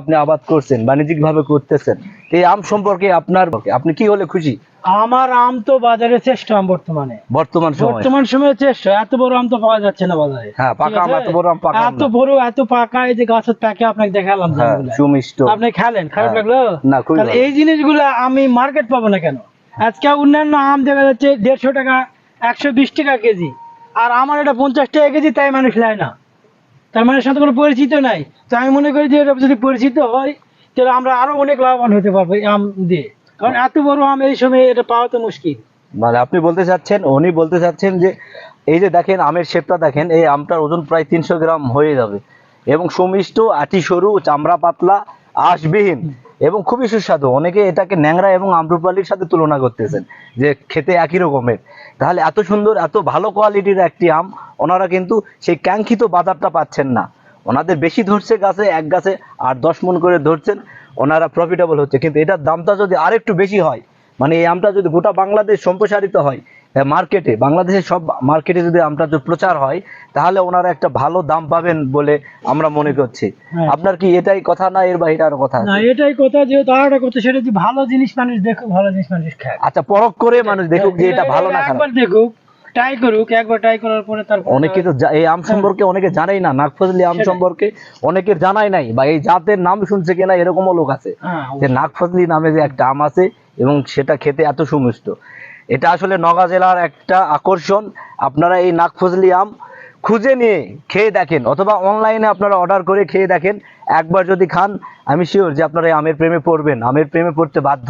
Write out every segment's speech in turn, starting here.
আপনি আবাদ করছেন বাণিজ্যিক ভাবে করতেছেন এই আম সম্পর্কে আপনার আপনি কি হলে খুশি? আমার আম তো বাজারে চেষ্টা আম বর্তমানে। বর্তমান সময়? বর্তমান সময়ে চেষ্টা এত বড় আম তো পাওয়া যাচ্ছে না বাজারে। হ্যাঁ, পাকা আম, এত বড় আম পাকা এত বড় এত পাকা এই যে গাছের প্যাকে আপনাকে দেখালাম হ্যাঁ সুমিষ্ট। আপনি খেলেন খারাপ হ্যাঁ। লাগল? না, তাহলে এই জিনিসগুলো আমি মার্কেট পাবো না কেন? আজকে অন্যান্য আম দেখা যাচ্ছে দেড়শো টাকা একশো বিশ টাকা কেজি। আর আমার এটা পঞ্চাশ টাকা কেজি তাই মানুষ নেয় না। তার মানে সাথে কোনো পরিচিত নাই। তো আমি মনে করি যে এটা যদি পরিচিত হয়, তাহলে আমরা আরও অনেক লাভবান হতে পারব আম দিয়ে। কারণ এত বড় আম এই সময় এটা পাওয়া তো মুশকিল। মানে আপনি বলতে চাচ্ছেন, উনি বলতে চাচ্ছেন যে, এই যে দেখেন আমের শেপটা দেখেন, এই আমটার ওজন প্রায় তিনশো গ্রাম হয়ে যাবে। এবং সুমিষ্ট, আটি সরু, চামড়া পাতলা, আঁশবিহীন। এবং খুবই সুস্বাদু। অনেকে এটাকে ন্যাংরা এবং আম্রপালির সাথে তুলনা করতেছেন, যে খেতে একই রকমের। তাহলে এত সুন্দর, এত ভালো কোয়ালিটির একটি আম, ওনারা কিন্তু সেই কাঙ্ক্ষিত বাজারটা পাচ্ছেন না। ওনাদের বেশি ধরছে গাছে, এক গাছে আর দশ মন করে ধরছেন, ওনারা প্রফিটেবল হচ্ছে। কিন্তু এটার দামটা যদি আরেকটু বেশি হয় মানে এই আমটা যদি গোটা বাংলাদেশ সম্প্রসারিত হয় মার্কেটে বাংলাদেশের সব মার্কেটে যদি আমটা যদি প্রচার হয় তাহলে ওনারা একটা ভালো দাম পাবেন বলে আমরা মনে করছি। হ্যাঁ। আপনার কি এটাই কথা না এর বাইরে আরও কথা না এটাই কথা যে তার একটা কথা সেটা যে ভালো জিনিস মানুষ দেখুক ভালো জিনিস মানুষ খায় আচ্ছা পরখ করে মানুষ দেখুক যে এটা ভালো না খারাপ। একবার দেখুক ট্রাই করুক একবার ট্রাই করার পরে তারপর অনেকে তো এই আম সম্পর্কে অনেকে জানাই না নাগফজলি আম সম্পর্কে অনেকের জানাই নাই বা এই জাতের নাম শুনছে কিনা এরকমও লোক আছে। হ্যাঁ যে নাগফজলি নামে যে একটা আম আছে এবং সেটা খেতে এত সুমিষ্ট। এটা আসলে নগা জেলার একটা আকর্ষণ। আপনারা এই নাগফজলি আম খুঁজে নিয়ে খেয়ে দেখেন অথবা অনলাইনে আপনারা অর্ডার করে খেয়ে দেখেন। একবার যদি খান আমি শিওর যে আপনারা এই আমের প্রেমে পড়বেন। আমের প্রেমে পড়তে বাধ্য।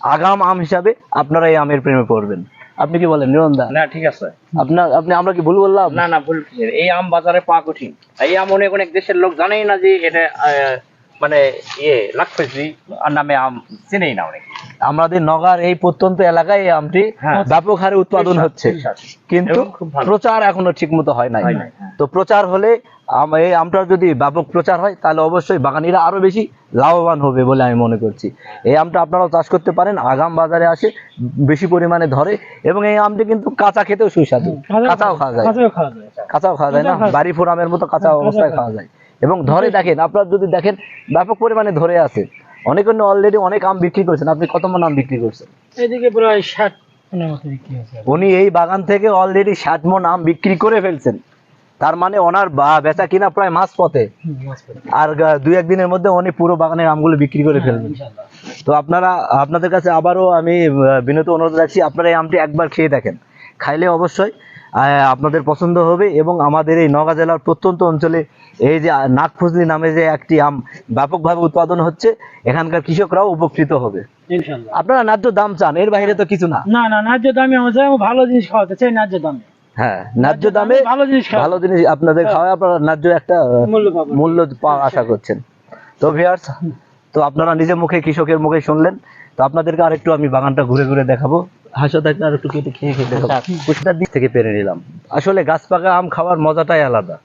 আগাম আম হিসাবে আপনারা এই আমের প্রেমে পড়বেন। আপনি কি বলেন নিরন্দা? না ঠিক আছে। আপনার আপনি আমরা কি ভুল বললাম? না না ভুল এই আম বাজারে পা কঠিন। এই আম অনেক অনেক দেশের লোক জানেই না যে এটা মানে ইয়ে লাক্ষী নামে আম চিনেই না অনেক। আমাদের নগার এই প্রত্যন্ত এলাকায় এই আমটি হ্যাঁ। ব্যাপক হারে উৎপাদন হচ্ছে। কিন্তু। প্রচার এখনও ঠিক মতো হয় নাই হয়। তো প্রচার হলে এই আমটার যদি ব্যাপক প্রচার হয় তাহলে অবশ্যই বাগানিরা আরও বেশি লাভবান হবে বলে আমি মনে করছি। এই আমটা আপনারাও চাষ করতে পারেন আগাম বাজারে আসে বেশি পরিমাণে ধরে এবং এই আমটি কিন্তু কাঁচা খেতেও সুস্বাদু। কাঁচাও খাওয়া যায়। কাঁচাও খাওয়া যায়। কাঁচাও খাওয়া যায় না? বাড়ি ফোর আমের মতো কাঁচা হ্যাঁ, অবস্থায় খাওয়া যায়। এবং ধরে দেখেন আপনারা যদি দেখেন ব্যাপক পরিমাণে ধরে আছে। অনেক অন্য অলরেডি অনেক আম বিক্রি করছেন। আপনি কত মন আম বিক্রি করছেন? এদিকে প্রায় ষাট উনি এই বাগান থেকে অলরেডি ষাট মন আম বিক্রি করে ফেলছেন। তার মানে ওনার বা- বেচা কিনা প্রায় মাস পথে। আর দুই একদিনের মধ্যে উনি পুরো বাগানের আমগুলো বিক্রি করে ফেলবেন। তো আপনারা আপনাদের কাছে আবারও আমি বিনীত অনুরোধ রাখছি আপনারা এই আমটি একবার খেয়ে দেখেন। খাইলে অবশ্যই আপনাদের পছন্দ হবে এবং আমাদের এই নওগাঁ জেলার প্রত্যন্ত অঞ্চলে এই যে নাগফজলি নামে যে একটি আম ব্যাপকভাবে উৎপাদন হচ্ছে এখানকার কৃষকরাও উপকৃত হবে। আপনারা ন্যায্য দাম চান এর বাইরে তো কিছু না। না না ন্যায্য দামে আমরা ভালো জিনিস খাওয়াতে চাই ন্যায্য দামে। হ্যাঁ ন্যায্য দামে ভালো জিনিস ভালো জিনিস আপনাদের খাওয়ায় আপনারা ন্যায্য একটা মূল্য পাবো আশা করছেন। তো ভিয়ার্স তো আপনারা নিজের মুখে কৃষকের মুখে শুনলেন। তো আপনাদেরকে আরেকটু আমি বাগানটা ঘুরে ঘুরে দেখাবো। হাসো থাকলে আর একটু কেটে খেয়ে কুচটার দিক থেকে পেরে নিলাম। আসলে গাছ পাকা আম খাওয়ার মজাটাই আলাদা।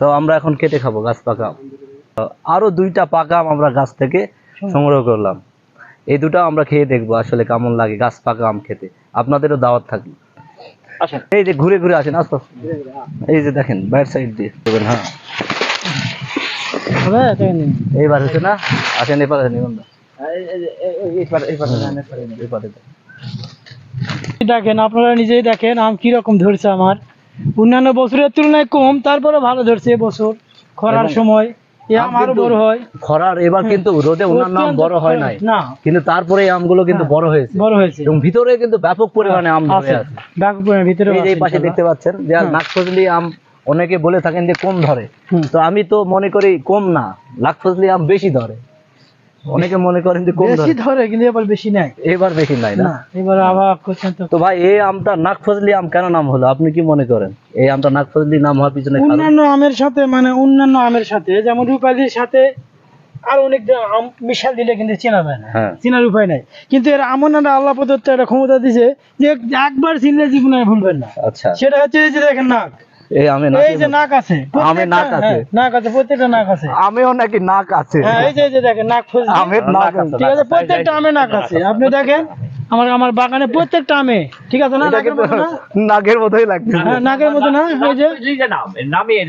তো আমরা এখন কেটে খাব গাছ পাকা আম আরও দুইটা পাকা আম আমরা গাছ থেকে সংগ্রহ করলাম। এই দুটো আমরা খেয়ে দেখব আসলে কেমন লাগে গাছ পাকা আম খেতে। আপনাদেরও দাওয়াত থাকবে এই যে ঘুরে ঘুরে আসেন আস্তে আস্তে। এই যে দেখেন বাইরের সাইড দিয়ে। হ্যাঁ। এইবার হচ্ছে না? আসেন এপারে। দেখেন আপনারা নিজেই দেখেন আম কীরকম ধরছে আমার। অন্যান্য বছরের তুলনায় কম তারপরে ভালো ধরছে এবছর খরার সময়। কিন্তু বড় হয়। খরার এবার কিন্তু রোদে অন্যান্য আম বড় হয় নাই। কিন্তু তারপরে আমগুলো কিন্তু হ্যাঁ, বড় হয়েছে। বড় হয়েছে। এবং ভিতরে কিন্তু ব্যাপক পরিমাণে আম ধরে আছে ভিতরে এই পাশে দেখতে পাচ্ছেন যে হ্যাঁ। আম অনেকে বলে থাকেন যে কম ধরে। তো আমি তো মনে করি কম না নাকফজলি আম বেশি ধরে। অনেকে মনে করেন যে কম বেশি ধরে। কিন্তু এবার বেশি নাই। এবার বেশি নাই না? এবার আবার তো। তো ভাই এই আমটা নাকফজলি আম কেন নাম হলো? আপনি কি মনে করেন? এই আমটা নাকফজলি নাম হওয়ার পিছনে অন্যান্য আমের সাথে মানে অন্যান্য আমের সাথে যেমন রূপালির সাথে আর অনেক আম মিশাল দিলে কিন্তু চেনা যায় না। হ্যাঁ। চেনার উপায় নাই। কিন্তু এর একটা আল্লাহ প্রদত্ত একটা ক্ষমতা দিছে যে একবার চিনলে জীবনে ভুলবেন না। আচ্ছা। সেটা হচ্ছে এই যে দেখেন নাক এই আমি এই যে নাক আছে আমের নাক আছে। নাক আছে প্রত্যেকটা নাক আছে। আমিও নাকি নাক আছে। হ্যাঁ এই যে এই যে দেখেন নাক ফজলি আমের নাক আছে ঠিক আছে প্রত্যেকটা আমে নাক আছে। আপনি দেখেন আমার আমার বাগানে প্রত্যেকটা আমে। ঠিক আছে না নাকের মতোই লাগছে হ্যাঁ নাকের মতো না? ওই যে এই যে নাম এই-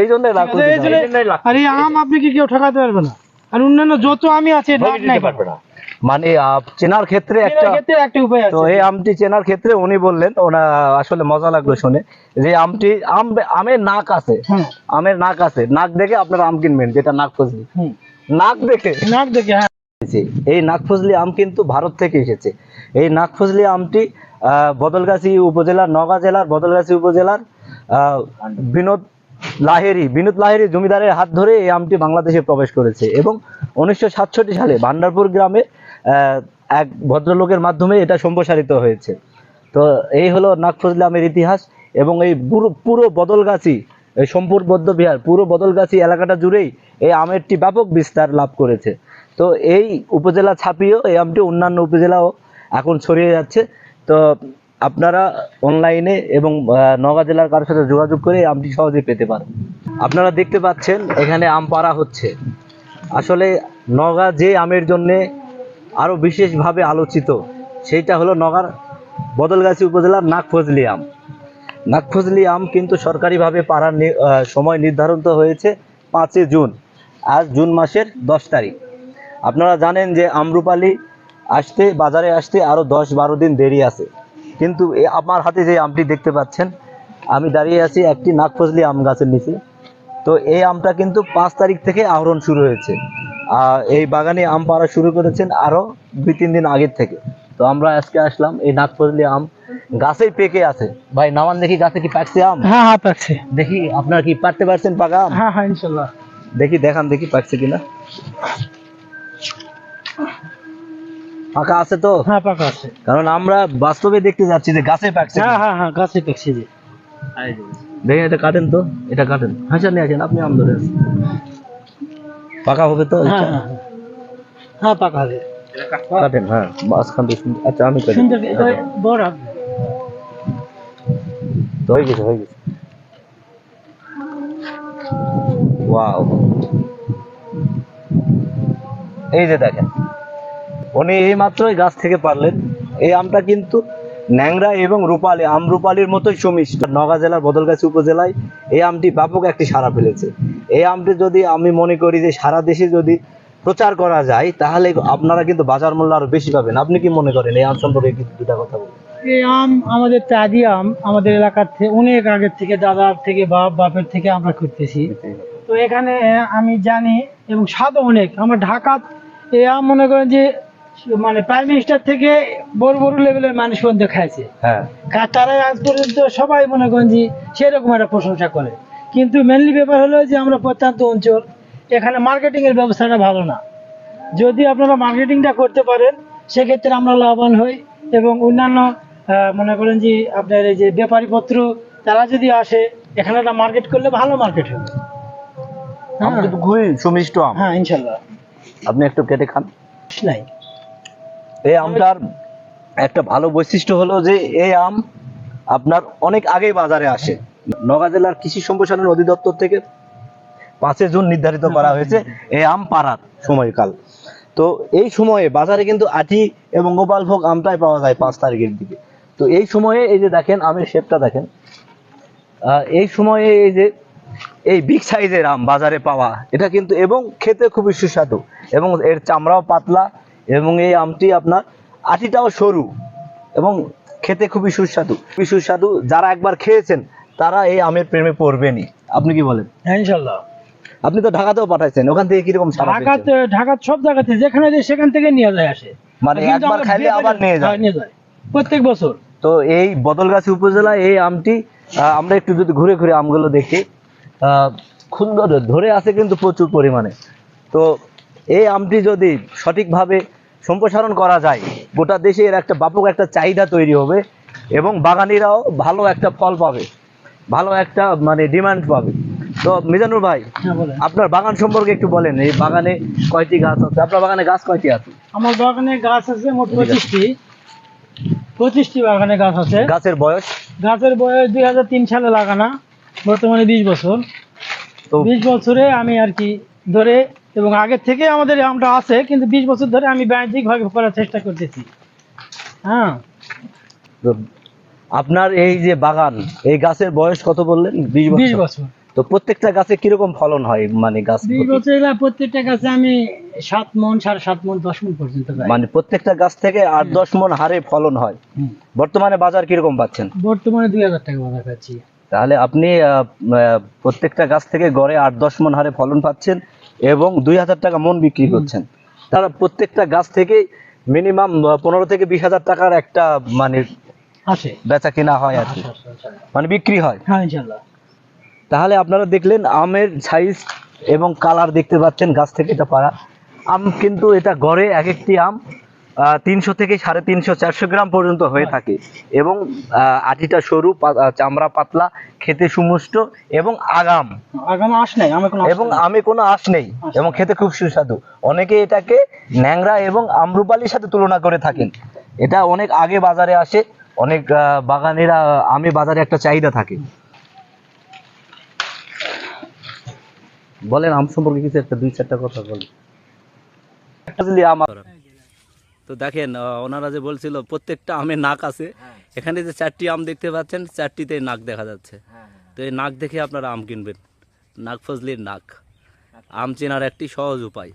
এই জন্য ঠিক এই জন্য- আর আম আপনি কি কেউ ঠকাতে পারবে না? আর অন্যান্য যত আমি আছে নাই। পারবে না। মানে চেনার ক্ষেত্রে একটা তো এই আমটি চেনার ক্ষেত্রে উনি বললেন ওনা আসলে মজা লাগল শুনে যে আমটি আম আমের নাক আছে। আমের নাক আছে। নাক দেখে আপনারা আম কিনবেন যেটা নাক ফজলি। নাক দেখে? নাক দেখে হ্যাঁ। এই নাগফজলি আম কিন্তু ভারত থেকে এসেছে। এই নাগফজলি আমটি বদলগাছি উপজেলার নওগাঁ জেলার বদলগাছি উপজেলার আহ, বিনোদ লাহেরি বিনোদ লাহেরি জমিদারের হাত ধরে এই আমটি বাংলাদেশে প্রবেশ করেছে। এবং উনিশশো সাতষট্টি সালে ভান্ডারপুর গ্রামে এক ভদ্রলোকের মাধ্যমে এটা সম্প্রসারিত হয়েছে। তো এই হলো নাগফজলি আমের ইতিহাস এবং এই পুরো বদলগাছি, এই সম্পুর বৌদ্ধ বিহার, পুরো বদলগাছি এলাকাটা জুড়েই এই আমেরটি ব্যাপক বিস্তার লাভ করেছে। তো এই উপজেলা ছাপিয়েও, এই আমটি অন্যান্য উপজেলাও এখন ছড়িয়ে যাচ্ছে। তো আপনারা অনলাইনে এবং নওগাঁ জেলার কারোর সাথে যোগাযোগ করে আমটি সহজেই পেতে পারেন। আপনারা দেখতে পাচ্ছেন, এখানে আম পাড়া হচ্ছে। আসলে নওগাঁ যে আমের জন্যে আরও বিশেষভাবে আলোচিত, সেইটা হলো নগার বদলগাছি উপজেলার নাগফজলি আম। নাগফজলি আম কিন্তু সরকারিভাবে পাড়ার সময় নির্ধারণ তো হয়েছে পাঁচই জুন, আজ জুন মাসের দশ তারিখ। আপনারা জানেন যে আমরুপালি আসতে, বাজারে আসতে আরও দশ বারো দিন দেরি আছে। কিন্তু আমার হাতে যে আমটি দেখতে পাচ্ছেন, আমি দাঁড়িয়ে আছি একটি নাগফজলি আম গাছের নিচে। তো এই আমটা কিন্তু পাঁচ তারিখ থেকে আহরণ শুরু হয়েছে। এই বাগানে আম পাড়া শুরু করেছেন আরও দুই তিন দিন আগের থেকে। তো আমরা আজকে আসলাম এই নাগফজলি আম। গাছেই পেকে আছে। ভাই নামান দেখি গাছে কি পাকছে আম? হ্যাঁ হ্যাঁ পাকছে। দেখি আপনারা কি পারতে পারছেন পাকা আম? হ্যাঁ হ্যাঁ ইনশাল্লাহ। দেখি দেখান দেখি পাকছে কিনা। পাকা আছে তো? হ্যাঁ পাকা আছে। কারণ আমরা বাস্তবে দেখতে যাচ্ছি যে গাছে পাকছে হ্যাঁ হ্যাঁ হ্যাঁ গাছে পাকছে যে। দেখেন এটা কাটেন তো। এটা কাটেন। হাসা নিয়ে আছেন আপনি আম ধরে আছেন। পাকা হবে তো? হ্যাঁ হ্যাঁ হ্যাঁ। হ্যাঁ পাকা আছে কাটেন হ্যাঁ মাঝখান দিয়ে সুন্দর- আচ্ছা আমি কাটি সুন্দর বড় হবে। তো হয়ে গেছে হয়ে গেছে। ওয়াও। এই যে দেখেন উনি এই মাত্রই গাছ থেকে পারলেন। এই আমটা কিন্তু ন্যাংরা এবং রূপালী আম রূপালীর মতোই সমিষ্ট। নগা জেলার বদলগাছি উপজেলায় এই আমটি ব্যাপক একটি সাড়া ফেলেছে। এই আমটি যদি আমি মনে করি যে সারা দেশে যদি প্রচার করা যায় তাহলে আপনারা কিন্তু বাজার মূল্য আরও বেশি পাবেন। আপনি কি মনে করেন এই আম সম্পর্কে কিছু দুটা কথা বলুন? এই আম আমাদের তাদি আম আমাদের এলাকার থেকে অনেক আগের থেকে দাদার থেকে বাপ বাপের থেকে আমরা করতেছি তো এখানে আমি জানি এবং স্বাদও অনেক। আমরা ঢাকা এই আম মনে করেন যে মানে প্রাইম মিনিস্টার থেকে বড় বড় লেভেলের মানুষ পর্যন্ত খাইছে। হ্যাঁ। তারাই আজ পর্যন্ত সবাই মনে করেন যে সেরকম একটা প্রশংসা করে। কিন্তু মেনলি ব্যাপার হলো যে আমরা প্রত্যন্ত অঞ্চল এখানে মার্কেটিং এর ব্যবস্থাটা ভালো না। যদি আপনারা মার্কেটিংটা করতে পারেন সেক্ষেত্রে আমরা লাভবান হই এবং অন্যান্য মনে করেন যে আপনার এই যে ব্যাপারী পত্র তারা যদি আসে এখানে একটা মার্কেট করলে ভালো মার্কেট হবে। আম হ্যাঁ। কিন্তু সুমিষ্ট আম। হ্যাঁ ইনশাল্লাহ। আপনি একটু কেটে খান। নাই এই আমটার একটা ভালো বৈশিষ্ট্য হলো যে এই আম আপনার অনেক আগেই বাজারে আসে। নগা জেলার কৃষি সম্প্রসারণ অধিদপ্তর থেকে পাঁচই জুন নির্ধারিত করা হয়েছে এই আম পাড়ার সময়কাল। তো এই সময়ে বাজারে কিন্তু আটি এবং গোপালভোগ আমটাই পাওয়া যায় পাঁচ তারিখের দিকে। তো এই সময়ে এই যে দেখেন, আমের শেপটা দেখেন এই সময়ে এই যে, এই বিগ সাইজের আম বাজারে পাওয়া, এটা কিন্তু এবং খেতে খুবই সুস্বাদু এবং এর চামড়াও পাতলা এবং এই আমটি আপনার আটিটাও সরু এবং খেতে খুবই সুস্বাদু। খুবই সুস্বাদু। যারা একবার খেয়েছেন তারা এই আমের প্রেমে পড়বেনই আপনি কি বলেন? হ্যাঁ ইনশাল্লাহ। আপনি তো ঢাকাতেও পাঠাইছেন ওখান থেকে কীরকম? ঢাকাতে ঢাকার সব জায়গাতে যেখানে যায় সেখান থেকে নিয়ে যায় আসে। মানে একবার খাইলে আবার নিয়ে যায়। হ্যাঁ, নিয়ে যায়। প্রত্যেক বছর। তো এই বদলগাছি উপজেলায় এই আমটি আমরা একটু যদি ঘুরে ঘুরে আমগুলো দেখি আহ, সুন্দর ধরে আছে কিন্তু প্রচুর পরিমাণে। তো এই আমটি যদি সঠিকভাবে সম্প্রসারণ করা যায় গোটা দেশে এর একটা ব্যাপক একটা চাহিদা তৈরি হবে এবং বাগানিরাও ভালো একটা ফল পাবে। ভালো একটা মানে ডিমান্ড পাবে। তো মিজানুর ভাই হ্যাঁ আপনার বাগান সম্পর্কে একটু বলেন। এই বাগানে কয়টি গাছ আছে? আপনার বাগানে গাছ কয়টি আছে? আমার বাগানে গাছ আছে মোট পঁচিশটি। পঁচিশটি বাগানে গাছ আছে। গাছের বয়স? গাছের বয়স দুই হাজার তিন সালে লাগানো বর্তমানে বিশ বছর। তো বিশ বছরে আমি আর কি ধরে এবং আগের থেকে আমাদের আমটা আছে কিন্তু বিশ বছর ধরে আমি বাণিজ্যিক ভাবে করার চেষ্টা করতেছি। হ্যাঁ। আপনার এই যে বাগান এই গাছের বয়স কত বললেন? বিশ বছর। তো প্রত্যেকটা গাছে কীরকম ফলন হয় মানে গাছ প্রত্যেকটা গাছে আমি সাত মন সাড়ে সাত মন দশ মন পর্যন্ত মানে প্রত্যেকটা গাছ থেকে আট দশ মন হারে ফলন হয়। বর্তমানে বাজার কীরকম পাচ্ছেন? বর্তমানে দুই হাজার টাকা বাজার পাচ্ছি। তাহলে আপনি প্রত্যেকটা গাছ থেকে গড়ে আট দশ মন হারে ফলন পাচ্ছেন এবং দুই হাজার টাকা মন বিক্রি করছেন। তারা প্রত্যেকটা গাছ থেকে মিনিমাম পনেরো থেকে বিশ হাজার টাকার একটা মানে আসে। বেচা কেনা হয় আর কি। মানে বিক্রি হয়। হ্যাঁ ইনশাল্লাহ তাহলে আপনারা দেখলেন আমের সাইজ এবং কালার দেখতে পাচ্ছেন গাছ থেকে এটা পাড়া। আম কিন্তু এটা গড়ে এক একটি আম তিনশো থেকে সাড়ে তিনশো চারশো গ্রাম পর্যন্ত হয়ে থাকে। এবং আটিটা সরু চামড়া পাতলা খেতে সুমুষ্ট এবং আগাম। আগামী আস নাই আঁশ এবং। আমে কোনো আঁশ নেই এবং খেতে খুব সুস্বাদু। অনেকে এটাকে ন্যাংরা এবং আমরুপালির সাথে তুলনা করে থাকেন। এটা অনেক আগে বাজারে আসে অনেক বাগানেরা, আমে বাজারে একটা চাহিদা থাকে। বলেন, আম সম্পর্কে কিছু একটা, দুই, চারটা কথা বলেন। আম তো দেখেন ওনারা যে বলছিল, প্রত্যেকটা আমের নাক আছে। এখানে যে চারটি আম দেখতে পাচ্ছেন চারটিতে নাক দেখা যাচ্ছে। তো এই নাক দেখে আপনারা আম কিনবেন। নাক ফজলির নাক। আম চেনার একটি সহজ উপায়।